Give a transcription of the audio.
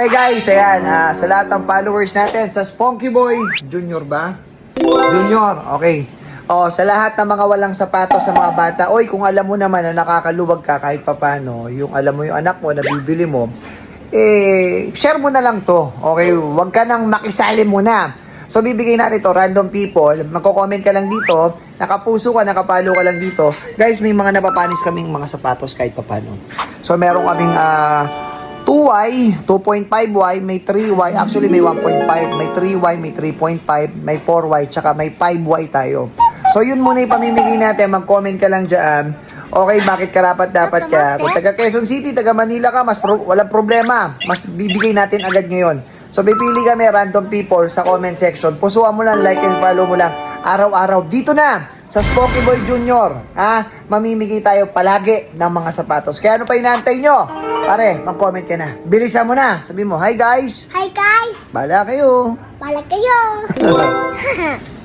Okay guys, ayan, ah, sa lahat ng followers natin, sa Spunky Boy Junior ba? Junior, okay. O, sa lahat ng mga walang sapatos sa mga bata, oy, kung alam mo naman na nakakaluwag ka kahit papano, yung alam mo yung anak mo na bibili mo, eh, share mo na lang to. Okay, huwag ka nang makisali muna. So, bibigay natin to random people. Magko-comment ka lang dito. Nakapuso ka, nakapalo ka lang dito. Guys, may mga napapanis kaming mga sapatos kahit papano. So, meron kaming ah 2Y, 2.5Y, may 3Y. Actually, may 1.5, may 3Y, may 3.5, may 4Y, tsaka may 5Y tayo. So, yun muna yung pamimigay natin. Mag-comment ka lang dyan. Okay, bakit karapat dapat ka? Kung taga Quezon City, taga Manila ka, mas pro- walang problema. Mas bibigay natin agad ngayon. So, pipili kami random people sa comment section. Pusuan mo lang, like and follow mo lang. Araw-araw, dito na, sa Spoky Boy Junior. Ha? Mamimigay tayo palagi ng mga sapatos. Kaya ano pa inaantay nyo? Pare, mag-comment ka na. Bilisan mo na. Sabi mo, hi guys. Hi guys! Bala kayo. Bala kayo!